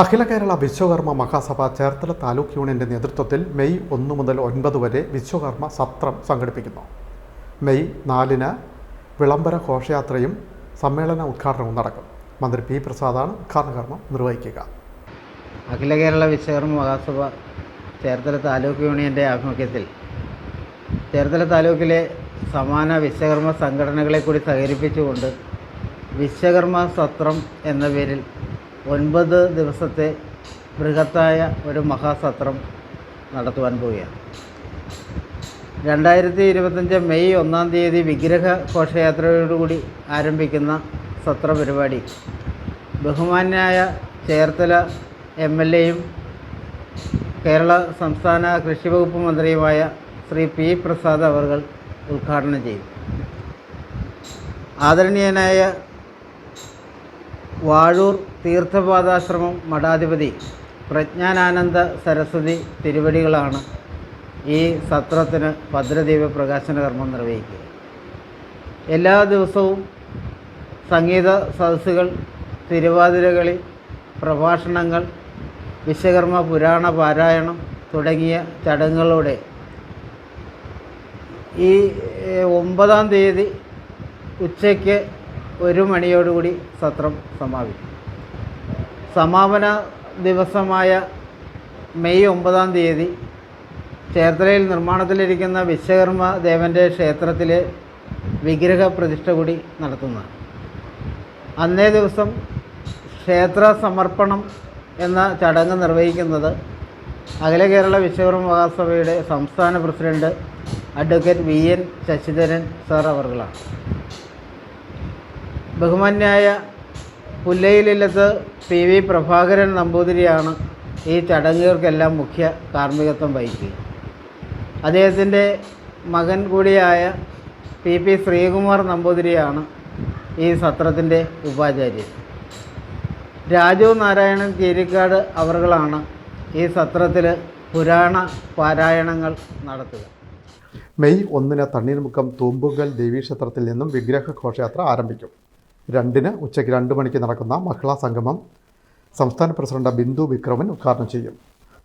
അഖില കേരള വിശ്വകർമ്മ മഹാസഭ ചേർത്തല താലൂക്ക് യൂണിയന്റെ നേതൃത്വത്തിൽ മെയ് ഒന്ന് മുതൽ ഒൻപത് വരെ വിശ്വകർമ്മ സത്രം സംഘടിപ്പിക്കുന്നു. മെയ് നാലിന് വിളംബര ഘോഷയാത്രയും സമ്മേളന ഉദ്ഘാടനവും നടക്കും. മന്ത്രി പി പ്രസാദാണ് ഉദ്ഘാടന കർമ്മം നിർവഹിക്കുക. അഖില കേരള വിശ്വകർമ്മ മഹാസഭ ചേർത്തല താലൂക്ക് യൂണിയന്റെ ആഭിമുഖ്യത്തിൽ ചേർത്തല താലൂക്കിലെ സമാന വിശ്വകർമ്മ സംഘടനകളെ കൂടി സഹകരിപ്പിച്ചുകൊണ്ട് വിശ്വകർമ്മ സത്രം എന്ന പേരിൽ ഒൻപത് ദിവസത്തെ ബൃഹത്തായ ഒരു മഹാസത്രം നടത്തുവാൻ പോവുകയാണ്. രണ്ടായിരത്തി ഇരുപത്തഞ്ച് മെയ് ഒന്നാം തീയതി വിഗ്രഹ ഘോഷയാത്രയോടുകൂടി ആരംഭിക്കുന്ന സത്ര പരിപാടി ബഹുമാന്യായ ചേർത്തല എം എൽ എയും കേരള സംസ്ഥാന കൃഷി വകുപ്പ് മന്ത്രിയുമായ ശ്രീ പി പ്രസാദ് അവർ ഉദ്ഘാടനം ചെയ്യും ആദരണീയനായ വാഴൂർ തീർത്ഥപാദാശ്രമം മഠാധിപതി പ്രജ്ഞാനാനന്ദ സരസ്വതി തിരുവടികളാണ് ഈ സത്രത്തിന് ഭദ്രദീപ പ്രകാശന കർമ്മം നിർവഹിക്കുക. എല്ലാ ദിവസവും സംഗീത സദസ്സുകൾ തിരുവാതിരകളി പ്രഭാഷണങ്ങൾ വിശ്വകർമ്മ പുരാണ പാരായണം തുടങ്ങിയ ചടങ്ങുകളോടെ ഈ ഒമ്പതാം തീയതി ഉച്ചയ്ക്ക് ഒരു മണിയോടുകൂടി സത്രം സമാപിക്കും. സമാപന ദിവസമായ മെയ് ഒമ്പതാം തീയതി ചേർത്തലയിൽ നിർമ്മാണത്തിലിരിക്കുന്ന വിശ്വകർമ്മ ദേവന്റെ ക്ഷേത്രത്തിൽ വിഗ്രഹ പ്രതിഷ്ഠ കൂടി നടത്തുന്നതാണ് അന്നേ ദിവസം ക്ഷേത്ര സമർപ്പണം എന്ന ചടങ്ങ് നിർവഹിക്കുന്നത് അഖില കേരള വിശ്വകർമ്മ മഹാസഭയുടെ സംസ്ഥാന president advocate V N Sasidharan sir അവർകളാണ്. ബഹുമാന്യായ പുല്ലയിലില്ലത്ത് പി വി പ്രഭാകരൻ നമ്പൂതിരിയാണ് ഈ ചടങ്ങുകൾക്കെല്ലാം മുഖ്യ കാർമ്മികത്വം വഹിക്കുക. അദ്ദേഹത്തിന്റെ മകൻ കൂടിയായ പി പി ശ്രീകുമാർ നമ്പൂതിരിയാണ് ഈ സത്രത്തിന്റെ ഉപാചാര്യൻ. രാജു നാരായണൻ കീരിക്കാട് അവർകളാണ് ഈ സത്രത്തിൽ പുരാണ പാരായണങ്ങൾ നടത്തുക. മെയ് ഒന്നിന് തണ്ണീർമുക്കം തൂമ്പുകൽ ദേവീക്ഷേത്രത്തിൽ നിന്നും വിഗ്രഹ ഘോഷയാത്ര ആരംഭിക്കും. രണ്ടിന് ഉച്ചയ്ക്ക് രണ്ട് മണിക്ക് നടക്കുന്ന മഹിളാ സംഗമം സംസ്ഥാന പ്രസിഡന്റ് ബിന്ദു വിക്രമൻ ഉദ്ഘാടനം ചെയ്യും.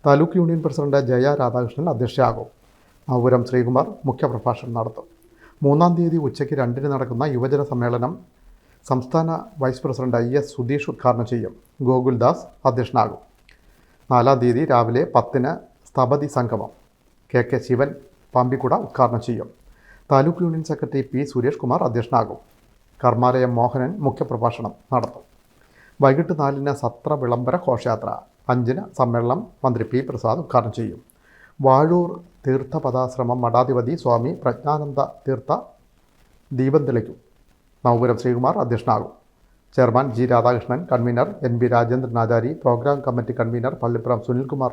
താലൂക്ക് യൂണിയൻ പ്രസിഡന്റ് ജയ രാധാകൃഷ്ണൻ അധ്യക്ഷയാകും. നവപുരം ശ്രീകുമാർ മുഖ്യപ്രഭാഷണം നടത്തും. മൂന്നാം തീയതി ഉച്ചയ്ക്ക് രണ്ടിന് നടക്കുന്ന യുവജന സമ്മേളനം സംസ്ഥാന vice president I S Sudheesh ഉദ്ഘാടനം ചെയ്യും. ഗോകുൽദാസ് അധ്യക്ഷനാകും. നാലാം തീയതി രാവിലെ പത്തിന് സ്ഥപതി സംഗമം. കെ കെ ശിവൻ പാമ്പിക്കുട ഉദ്ഘാടനം ചെയ്യും. Taluk union secretary P Suresh Kumar അധ്യക്ഷനാകും. Karmalayam Mohanan മുഖ്യപ്രഭാഷണം നടത്തും. വൈകിട്ട് നാലിന് സത്ര വിളംബര ഘോഷയാത്ര. അഞ്ചിന് സമ്മേളനം മന്ത്രി പി പ്രസാദ് ഉദ്ഘാടനം ചെയ്യും. വാഴൂർ തീർത്ഥപദാശ്രമം മഠാധിപതി സ്വാമി പ്രജ്ഞാനന്ദ തീർത്ഥ ദീപം തെളിക്കും Navapuram Sreekumar അധ്യക്ഷനാകും. Chairman G Radhakrishnan convener N B Rajendran Achari programme committee convener Pallippuram Sunilkumar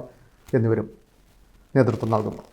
എന്നിവരും നേതൃത്വം നൽകുന്നു.